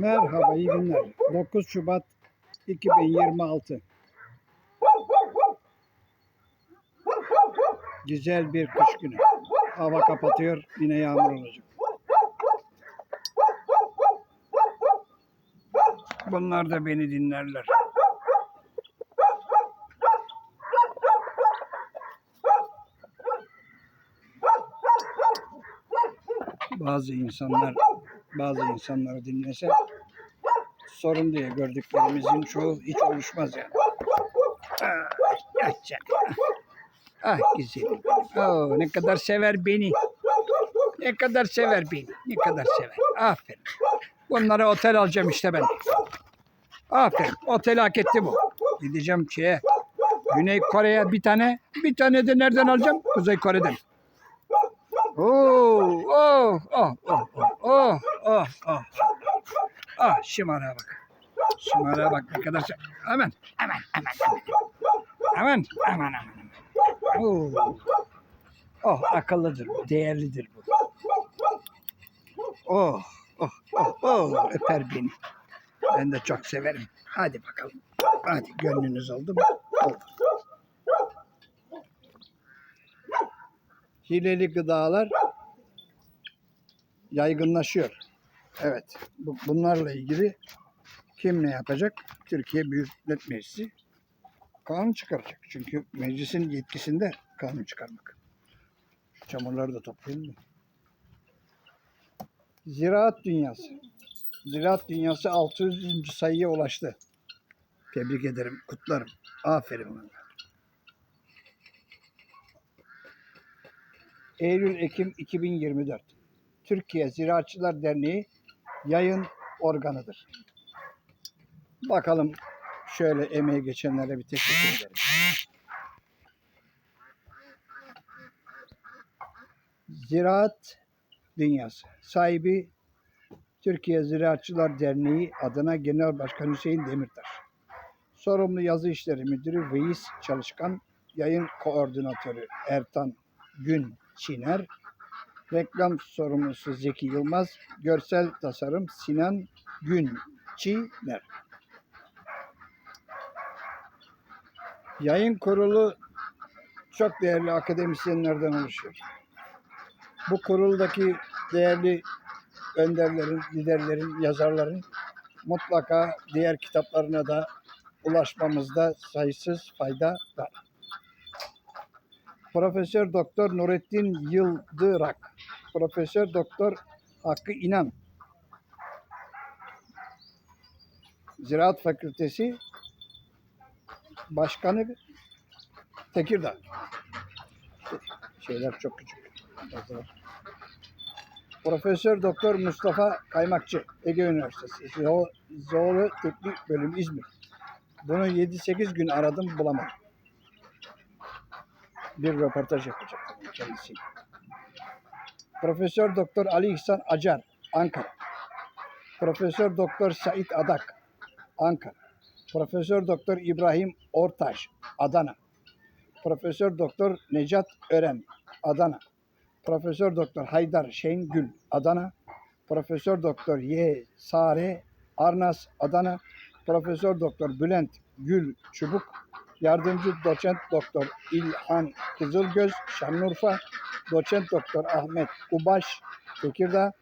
Merhaba, iyi günler. 9 Şubat 2026. Güzel bir kış günü. Hava kapatıyor, yine yağmur olacak. Bunlar da beni dinlerler. Bazı insanlar bazı insanları dinlese sorun diye gördüklerimizin çoğu hiç oluşmaz yani. Ah, ah canım. Ah güzelim. Oh, ne kadar sever beni. Ne kadar sever beni. Ne kadar sever. Aferin. Bunlara otel alacağım işte ben. Aferin. Otel hak etti bu. Gideceğim şeye. Güney Kore'ye bir tane. Bir tane de nereden alacağım? Kuzey Kore'den. Oo, oh, oh, oh, oh, oh, oh, oh. Ah, şımara bak. Şımara bak. Aman, aman, aman, aman. Aman, aman, aman. Oo. Oh, akıllıdır değerlidir bu. Oh, oh, oh, oh, öper beni. Ben de çok severim. Hadi bakalım. Hadi gönlünüz oldu mu? Oldu. Hileli gıdalar yaygınlaşıyor. Evet. Bu, bunlarla ilgili kim ne yapacak? Türkiye Büyük Millet Meclisi kanun çıkaracak. Çünkü meclisin yetkisinde kanun çıkarmak. Şu çamurları da toplayayım mı? Ziraat dünyası. Ziraat dünyası 600. sayıya ulaştı. Tebrik ederim, kutlarım. Aferin bana. Eylül-Ekim 2024. Türkiye Ziraatçılar Derneği yayın organıdır. Bakalım şöyle emeği geçenlere bir teşekkür ederim. Ziraat Dünyası sahibi Türkiye Ziraatçılar Derneği adına Genel Başkan Hüseyin Demirtaş. Sorumlu Yazı İşleri Müdürü Veys Çalışkan, Yayın Koordinatörü Ertan Gün Çiner, Reklam sorumlusu Zeki Yılmaz, Görsel Tasarım Sinan Gün Çiner. Yayın kurulu çok değerli akademisyenlerden oluşuyor. Bu kuruldaki değerli önderlerin, liderlerin, yazarların mutlaka diğer kitaplarına da ulaşmamızda sayısız fayda var. Profesör Doktor Nurettin Yıldırak, Profesör Doktor Hakkı İnan, Ziraat Fakültesi Başkanı Tekirdağ. Şeyler çok küçük. Profesör Doktor Mustafa Kaymakçı, Ege Üniversitesi, Zo- Zoolo Teknik Bölümü İzmir. Bunu 7-8 gün aradım bulamadım. Bir röportaj yapacaktım kendisiyle. Profesör Doktor Ali İhsan Acar, Ankara. Profesör Doktor Sait Adak, Ankara. Profesör Doktor İbrahim Ortaş, Adana. Profesör Doktor Necat Ören, Adana. Profesör Doktor Haydar Şengül, Adana. Profesör Doktor Y. Sare Arnas, Adana. Profesör Doktor Bülent Gül Çubuk, Yardımcı Doçent Doktor İlhan Kızılgöz, Şanlıurfa. Doçent Doktor Ahmet Ubaş, Tekirdağ.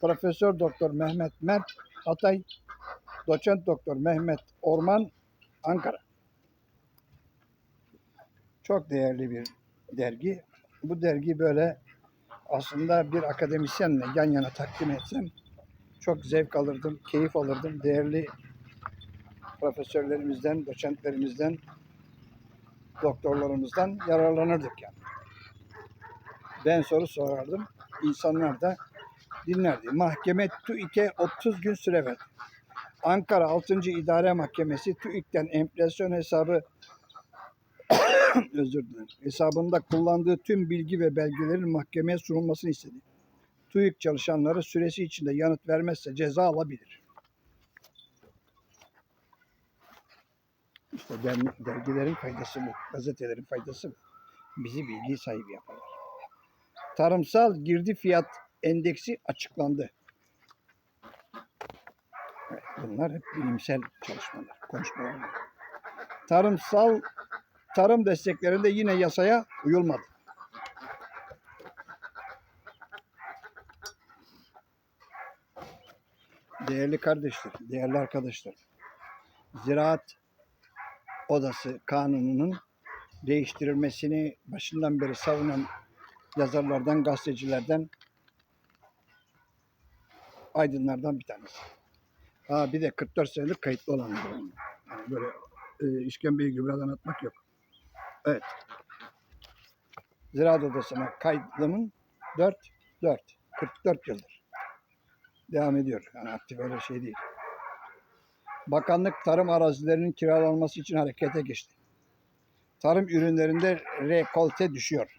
Profesör Doktor Mehmet Mert, Hatay. Doçent Doktor Mehmet Orman, Ankara. Çok değerli bir dergi. Bu dergi böyle aslında bir akademisyenle yan yana takdim etsem çok zevk alırdım, keyif alırdım. Değerli profesörlerimizden, doçentlerimizden, doktorlarımızdan yararlanırdık yani. Ben soru sorardım. İnsanlar da dinlerdi. Mahkeme TÜİK'e 30 gün süre verdi. Ankara 6. İdare Mahkemesi TÜİK'ten enflasyon hesabı özür dilerim. Hesabında kullandığı tüm bilgi ve belgelerin mahkemeye sunulmasını istedi. TÜİK çalışanları süresi içinde yanıt vermezse ceza alabilir. İşte der- dergilerin faydası bu. Gazetelerin faydası bu. Bizi bilgi sahibi yaparlar. Tarımsal girdi fiyat endeksi açıklandı. Evet, bunlar hep bilimsel çalışmalar, konuşmalar. Tarımsal tarım desteklerinde yine yasaya uyulmadı. Değerli kardeşler, değerli arkadaşlar. Ziraat Odası Kanunu'nun değiştirilmesini başından beri savunan yazarlardan, gazetecilerden, aydınlardan bir tanesi. Ha bir de 44 senelik kayıtlı olan bir. Yani böyle e, işkembeyi gübreden atmak yok. Evet. Ziraat Odası'na kayıtlımın 4, 4, 44 yıldır. Devam ediyor. Yani aktif öyle şey değil. Bakanlık tarım arazilerinin kiralanması için harekete geçti. Tarım ürünlerinde rekolte düşüyor.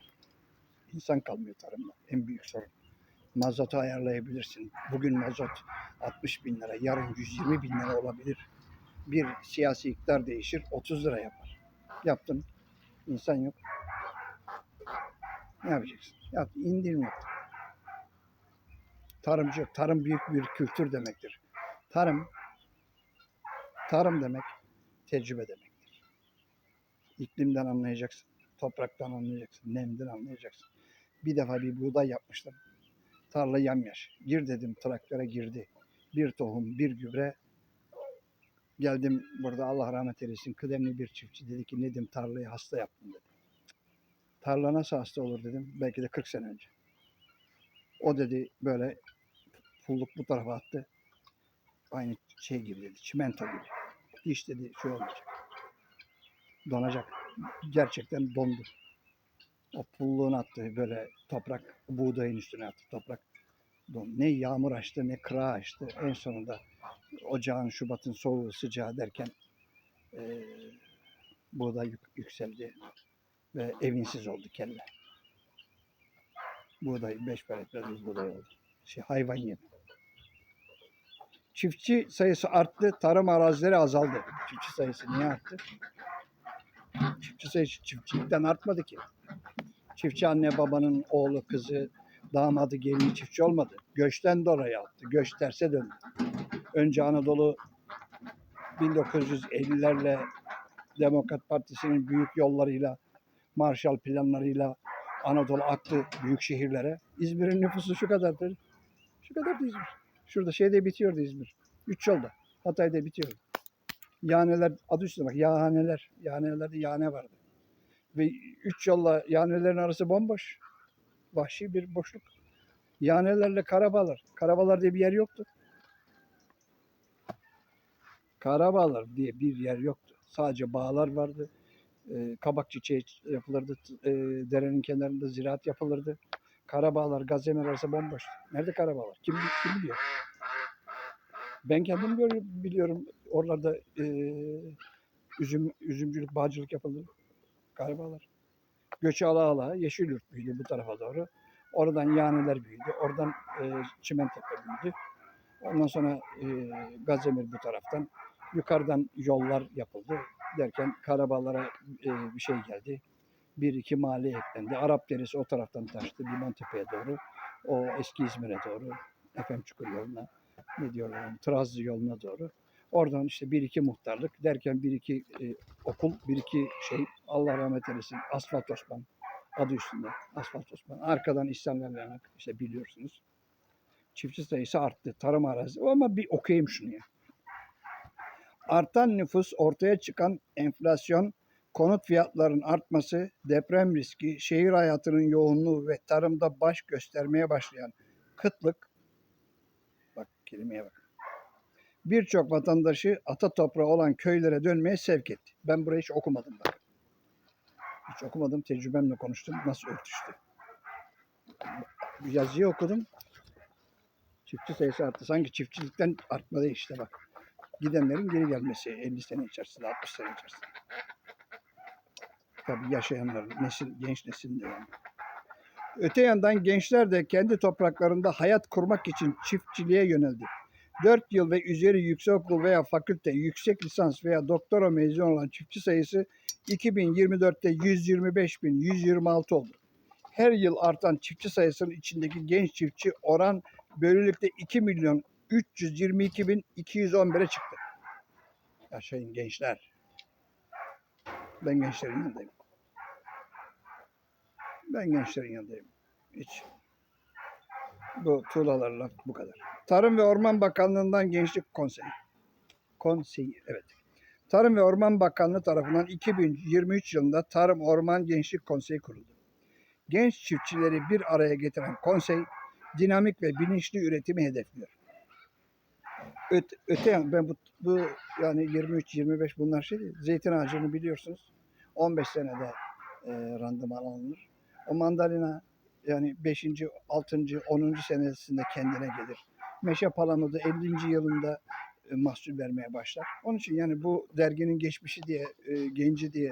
İnsan kalmıyor tarımda. En büyük sorun. Mazotu ayarlayabilirsin. Bugün mazot 60 bin lira, yarın 120 bin lira olabilir. Bir siyasi iktidar değişir, 30 lira yapar. Yaptın, insan yok. Ne yapacaksın? Yap, indirim yap. Tarımcı, tarım büyük bir kültür demektir. Tarım, tarım demek tecrübe demektir. İklimden anlayacaksın, topraktan anlayacaksın, nemden anlayacaksın. Bir defa bir buğday yapmıştım. Tarla yamyaş. Gir dedim traktöre girdi. Bir tohum, bir gübre. Geldim burada Allah rahmet eylesin kıdemli bir çiftçi dedi ki Nedim tarlayı hasta yaptım dedi. Tarla nasıl hasta olur dedim. Belki de 40 sene önce. O dedi böyle pulluk bu tarafa attı. Aynı şey gibi dedi. Çimento gibi. Hiç dedi şey olmayacak. Donacak. Gerçekten dondu. O pulluğunu attı böyle toprak buğdayın üstüne attı toprak. Don. Ne yağmur açtı ne kıra açtı. En sonunda ocağın Şubat'ın soğuğu sıcağı derken eee buğday yük- yükseldi ve evinsiz oldu kelle. Buğday beş paletler buğday oldu. Şey, hayvan yemi. Çiftçi sayısı arttı, tarım arazileri azaldı. Çiftçi sayısı niye arttı? Çiftçi sayısı çiftçilikten artmadı ki. Çiftçi anne babanın oğlu, kızı, damadı, gelini çiftçi olmadı. Göçten dolayı arttı. Göç terse döndü. Önce Anadolu 1950'lerle Demokrat Partisi'nin büyük yollarıyla, Marshall planlarıyla Anadolu aktı büyük şehirlere. İzmir'in nüfusu şu kadardır. Şu kadardı İzmir. Şurada şeyde bitiyordu İzmir. Üç yolda. Hatay'da bitiyordu. Yaneler adı üstünde bak yahaneler. Yahanelerde yahane vardı. Ve üç yolla yahanelerin arası bomboş. Vahşi bir boşluk. Yahanelerle Karabağlar. Karabağlar diye bir yer yoktu. Karabağlar diye bir yer yoktu. Sadece bağlar vardı. Ee, kabak çiçeği yapılırdı. Ee, derenin kenarında ziraat yapılırdı. Karabağlar, Gazemir arası bomboş. Nerede Karabağlar? Kim, kim biliyor? Ben kendim gör- biliyorum. Oralarda e, üzüm, üzümcülük, bağcılık yapıldı. Karabağlar. Göçü ala ala Yeşilyurt büyüdü bu tarafa doğru. Oradan Yaneler büyüdü. Oradan e, Çimentepe büyüdü. Ondan sonra e, Gazemir bu taraftan. Yukarıdan yollar yapıldı. Derken Karabağlara e, bir şey geldi. Bir iki mahalle eklendi. Arap Deresi o taraftan taştı. Limantepe'ye doğru. O eski İzmir'e doğru. Efem Çukur yoluna. Ne diyorlar? Trazlı yoluna doğru. Oradan işte bir iki muhtarlık derken bir iki e, okul, bir iki şey Allah rahmet eylesin. Asfalt Osman adı üstünde. Asfalt Osman. Arkadan Lanak işte biliyorsunuz. Çiftçi sayısı arttı. Tarım arazi. Ama bir okuyayım şunu ya. Artan nüfus, ortaya çıkan enflasyon, konut fiyatlarının artması, deprem riski, şehir hayatının yoğunluğu ve tarımda baş göstermeye başlayan kıtlık, bak kelimeye bak, birçok vatandaşı ata toprağı olan köylere dönmeye sevk etti. Ben burayı hiç okumadım bak. Hiç okumadım, tecrübemle konuştum. Nasıl örtüştü? Yazıyı okudum. Çiftçi sayısı arttı. Sanki çiftçilikten artmadı işte bak. Gidenlerin geri gelmesi 50 sene içerisinde, 60 sene içerisinde. Tabii yaşayanların, nesil, genç yani. Öte yandan gençler de kendi topraklarında hayat kurmak için çiftçiliğe yöneldi. 4 yıl ve üzeri yüksekokul veya fakülte, yüksek lisans veya doktora mezun olan çiftçi sayısı 2024'te 125.126 oldu. Her yıl artan çiftçi sayısının içindeki genç çiftçi oran böylelikle 2 milyon 322.211'e çıktı. Yaşayın gençler. Ben gençlerin yanındayım. Ben gençlerin yanındayım. Hiç. Bu tuğlalarla bu kadar. Tarım ve Orman Bakanlığı'ndan Gençlik Konseyi. Konseyi, evet. Tarım ve Orman Bakanlığı tarafından 2023 yılında Tarım Orman Gençlik Konseyi kuruldu. Genç çiftçileri bir araya getiren konsey, dinamik ve bilinçli üretimi hedefliyor. Öte, öte yan- ben bu, bu yani 23-25 bunlar şey değil. Zeytin ağacını biliyorsunuz. 15 senede e, randıman alınır. O mandalina yani 5. 6. 10. senesinde kendine gelir. Meşe palamudu 50. yılında e, mahsul vermeye başlar. Onun için yani bu derginin geçmişi diye, e, genci diye,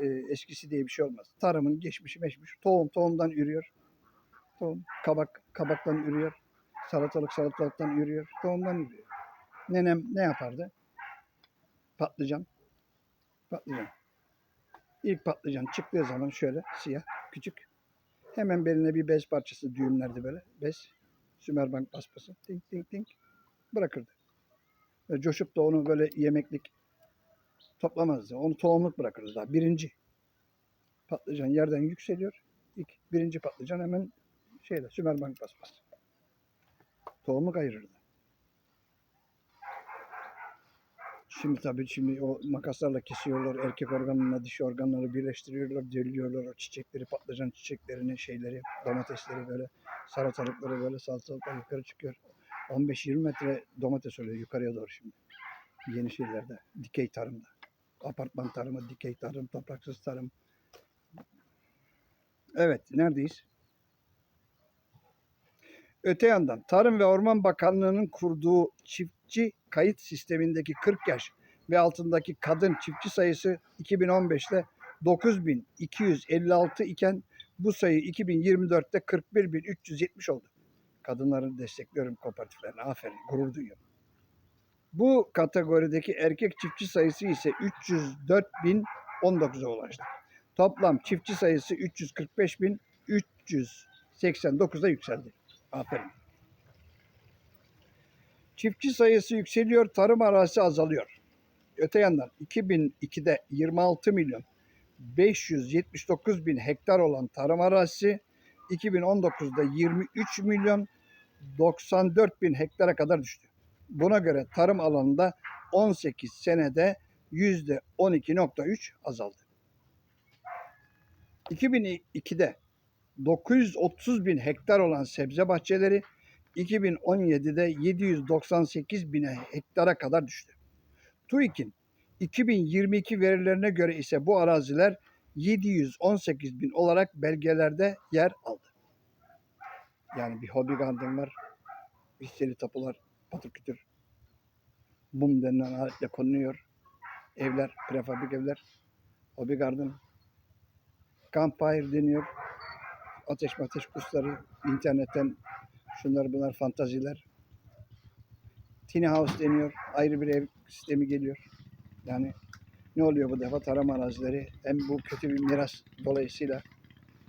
e, eskisi diye bir şey olmaz. Tarımın geçmişi meşmiş. Tohum tohumdan ürüyor. Tohum kabak kabaktan ürüyor. Salatalık salatalıktan ürüyor. Tohumdan ürüyor. Nenem ne yapardı? Patlıcan. Patlıcan. İlk patlıcan çıktığı zaman şöyle siyah, küçük. Hemen beline bir bez parçası düğümlerdi böyle. Bez. Sümerbank paspası. Tink tink tink. Bırakırdı. Ve coşup da onu böyle yemeklik toplamazdı. Onu tohumluk bırakırdı daha. Birinci patlıcan yerden yükseliyor. İlk birinci patlıcan hemen şeyle Sümerbank paspası. Tohumluk ayırırdı. Şimdi tabii şimdi o makaslarla kesiyorlar. Erkek organla dişi organları birleştiriyorlar. Deliyorlar o çiçekleri, patlıcan çiçeklerini, şeyleri, domatesleri böyle, salatalıkları böyle salatalıklar yukarı çıkıyor. 15-20 metre domates oluyor yukarıya doğru şimdi. Yeni şeylerde, dikey tarımda. Apartman tarımı, dikey tarım, topraksız tarım. Evet, neredeyiz? Öte yandan Tarım ve Orman Bakanlığı'nın kurduğu çiftçi kayıt sistemindeki 40 yaş ve altındaki kadın çiftçi sayısı 2015'te 9256 iken bu sayı 2024'te 41370 oldu. Kadınları destekliyorum kooperatiflerine. Aferin, gurur duyuyorum. Bu kategorideki erkek çiftçi sayısı ise 304.019'a ulaştı. Toplam çiftçi sayısı 345.389'a yükseldi. Aferin. Çiftçi sayısı yükseliyor, tarım arazisi azalıyor. Öte yandan 2002'de 26 milyon 579 bin hektar olan tarım arazisi 2019'da 23 milyon 94 bin hektara kadar düştü. Buna göre tarım alanında 18 senede yüzde 12.3 azaldı. 2002'de 930 bin hektar olan sebze bahçeleri 2017'de 798 bin hektara kadar düştü. TÜİK'in 2022 verilerine göre ise bu araziler 718 bin olarak belgelerde yer aldı. Yani bir hobi garden var, hisseli tapular, patır kütür, mum denilen aletle konuluyor. Evler, prefabrik evler, hobi garden, campfire deniyor. Ateş ateş kursları, internetten şunlar bunlar fantaziler. Tiny house deniyor. Ayrı bir ev sistemi geliyor. Yani ne oluyor bu defa? Tarım arazileri hem bu kötü bir miras dolayısıyla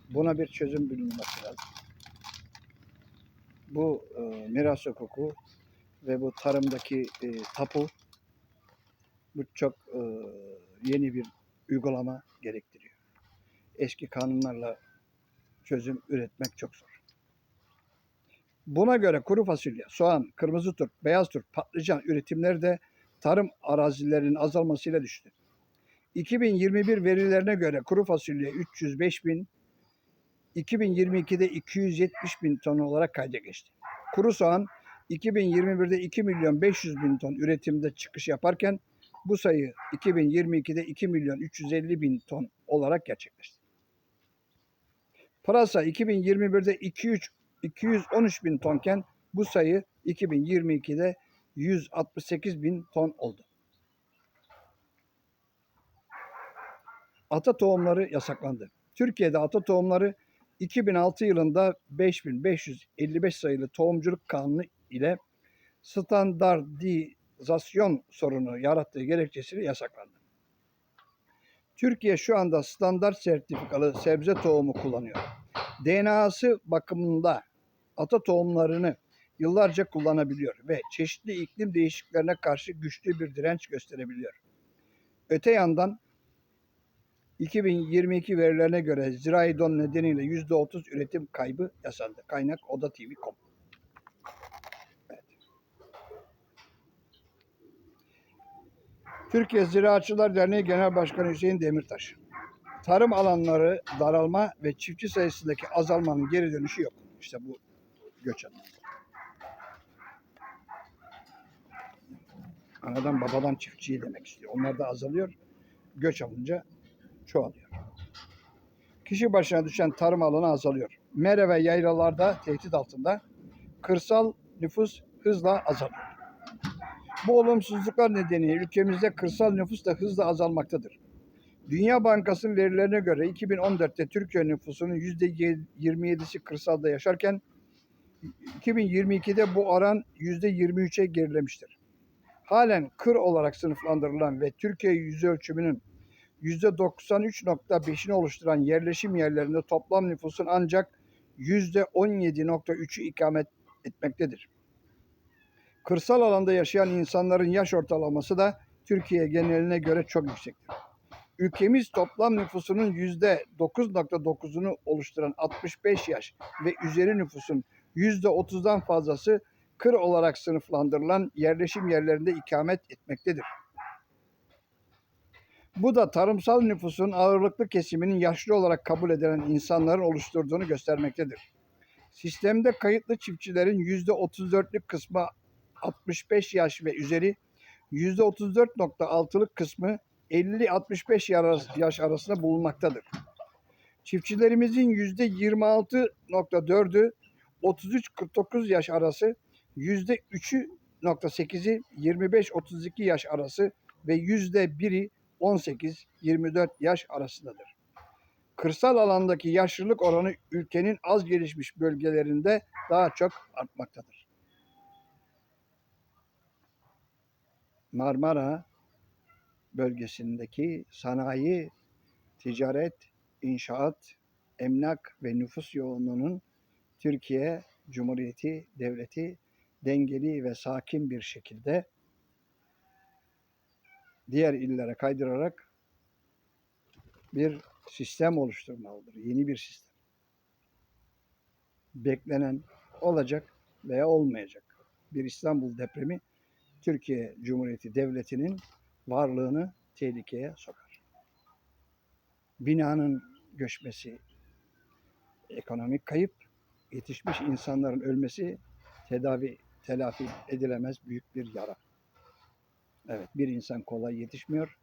buna bir çözüm bulunması lazım. Bu e, miras hukuku ve bu tarımdaki e, tapu bu çok e, yeni bir uygulama gerektiriyor. Eski kanunlarla çözüm üretmek çok zor. Buna göre kuru fasulye, soğan, kırmızı turp, beyaz turp, patlıcan üretimleri de tarım arazilerinin azalmasıyla düştü. 2021 verilerine göre kuru fasulye 305 bin, 2022'de 270 bin ton olarak kayda geçti. Kuru soğan 2021'de 2 milyon 500 bin ton üretimde çıkış yaparken bu sayı 2022'de 2 milyon 350 bin ton olarak gerçekleşti. Pırasa 2021'de 203 213 bin tonken bu sayı 2022'de 168 bin ton oldu. Ata tohumları yasaklandı. Türkiye'de ata tohumları 2006 yılında 5555 sayılı tohumculuk kanunu ile standartizasyon sorunu yarattığı gerekçesiyle yasaklandı. Türkiye şu anda standart sertifikalı sebze tohumu kullanıyor. DNA'sı bakımında ata tohumlarını yıllarca kullanabiliyor ve çeşitli iklim değişikliklerine karşı güçlü bir direnç gösterebiliyor. Öte yandan 2022 verilerine göre zirai don nedeniyle %30 üretim kaybı yaşandı. Kaynak Oda TV.com. Türkiye Ziraatçılar Derneği Genel Başkanı Hüseyin Demirtaş. Tarım alanları daralma ve çiftçi sayısındaki azalmanın geri dönüşü yok. İşte bu göç alanı. Anadan babadan çiftçiyi demek istiyor. Onlar da azalıyor. Göç alınca çoğalıyor. Kişi başına düşen tarım alanı azalıyor. Mere ve yaylalarda tehdit altında. Kırsal nüfus hızla azalıyor. Bu olumsuzluklar nedeniyle ülkemizde kırsal nüfus da hızla azalmaktadır. Dünya Bankası'nın verilerine göre 2014'te Türkiye nüfusunun %27'si kırsalda yaşarken 2022'de bu oran %23'e gerilemiştir. Halen kır olarak sınıflandırılan ve Türkiye yüz ölçümünün %93.5'ini oluşturan yerleşim yerlerinde toplam nüfusun ancak %17.3'ü ikamet etmektedir. Kırsal alanda yaşayan insanların yaş ortalaması da Türkiye geneline göre çok yüksektir. Ülkemiz toplam nüfusunun %9.9'unu oluşturan 65 yaş ve üzeri nüfusun %30'dan fazlası kır olarak sınıflandırılan yerleşim yerlerinde ikamet etmektedir. Bu da tarımsal nüfusun ağırlıklı kesiminin yaşlı olarak kabul edilen insanların oluşturduğunu göstermektedir. Sistemde kayıtlı çiftçilerin %34'lük kısmı 65 yaş ve üzeri, %34.6'lık kısmı 50-65 yaş arasında bulunmaktadır. Çiftçilerimizin %26.4'ü 33-49 yaş arası, %3.8'i 25-32 yaş arası ve %1'i 18-24 yaş arasındadır. Kırsal alandaki yaşlılık oranı ülkenin az gelişmiş bölgelerinde daha çok artmaktadır. Marmara bölgesindeki sanayi, ticaret, inşaat, emlak ve nüfus yoğunluğunun Türkiye Cumhuriyeti Devleti dengeli ve sakin bir şekilde diğer illere kaydırarak bir sistem oluşturmalıdır. Yeni bir sistem. Beklenen olacak veya olmayacak. Bir İstanbul depremi Türkiye Cumhuriyeti Devleti'nin varlığını tehlikeye sokar. Binanın göçmesi, ekonomik kayıp, yetişmiş insanların ölmesi tedavi, telafi edilemez büyük bir yara. Evet, bir insan kolay yetişmiyor.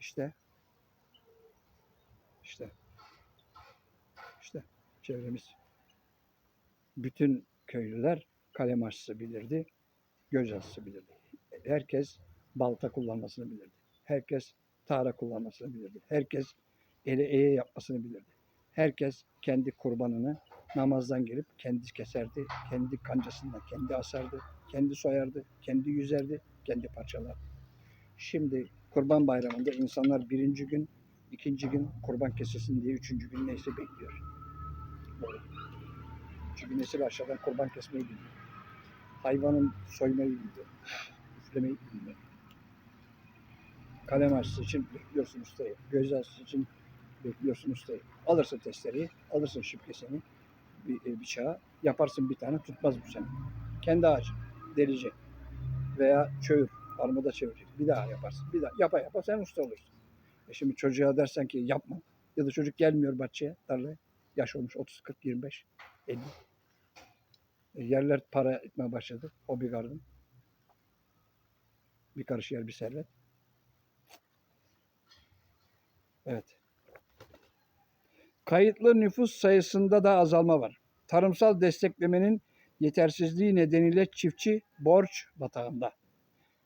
İşte, işte, işte çevremiz. Bütün köylüler kalem aşısı bilirdi, göz aşısı bilirdi. Herkes balta kullanmasını bilirdi. Herkes tara kullanmasını bilirdi. Herkes ele eye yapmasını bilirdi. Herkes kendi kurbanını namazdan gelip kendi keserdi, kendi kancasından kendi asardı, kendi soyardı, kendi yüzerdi, kendi parçalardı. Şimdi kurban bayramında insanlar birinci gün, ikinci gün kurban kesilsin diye üçüncü gün neyse bekliyor. Böyle. Çünkü nesil aşağıdan kurban kesmeyi bilmiyor. Hayvanın soymayı bilmiyor. Üflemeyi bilmiyor. Kalem aşısı için bekliyorsun ustayı. Göz aşısı için bekliyorsun ustayı. Alırsın testereyi, alırsın şıpkesini, bir, e, bıçağı, yaparsın bir tane tutmaz bu sene. Kendi ağacı, delici veya çöğür, armuda çevirecek. Bir daha yaparsın. Bir daha yapa yapa sen usta olursun. E şimdi çocuğa dersen ki yapma ya da çocuk gelmiyor bahçeye, tarlaya. Yaş olmuş 30, 40, 25, 50. E, yerler para etmeye başladı. Hobi garden. Bir karış yer bir servet. Evet. Kayıtlı nüfus sayısında da azalma var. Tarımsal desteklemenin yetersizliği nedeniyle çiftçi borç batağında.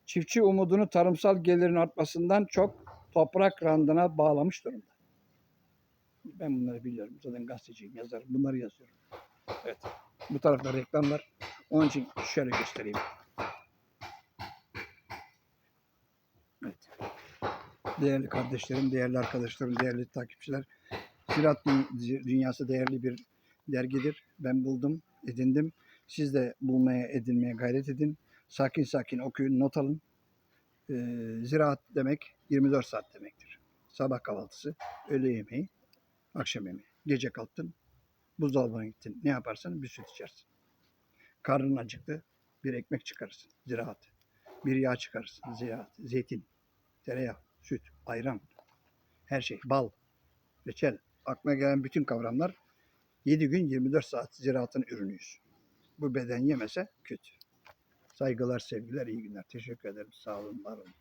Çiftçi umudunu tarımsal gelirin artmasından çok toprak randına bağlamış durumda. Ben bunları biliyorum. Zaten gazeteciyim, yazarım. Bunları yazıyorum. Evet. Bu tarafta reklam var. Onun için şöyle göstereyim. Evet. Değerli kardeşlerim, değerli arkadaşlarım, değerli takipçiler. Ziraat Dü- Dünyası değerli bir dergidir. Ben buldum, edindim. Siz de bulmaya, edinmeye gayret edin. Sakin sakin okuyun, not alın. Ee, ziraat demek 24 saat demektir. Sabah kahvaltısı, öğle yemeği, akşam yemeği. Gece kalktın, buzdolabına gittin. Ne yaparsan bir süt içersin. Karnın acıktı, bir ekmek çıkarırsın. Ziraat. Bir yağ çıkarırsın. Ziraat. Zeytin, tereyağı, süt, ayran. Her şey. Bal, reçel. Aklına gelen bütün kavramlar 7 gün 24 saat ziraatın ürünüyüz. Bu beden yemese kötü. Saygılar, sevgiler, iyi günler. Teşekkür ederim. Sağ olun, var olun.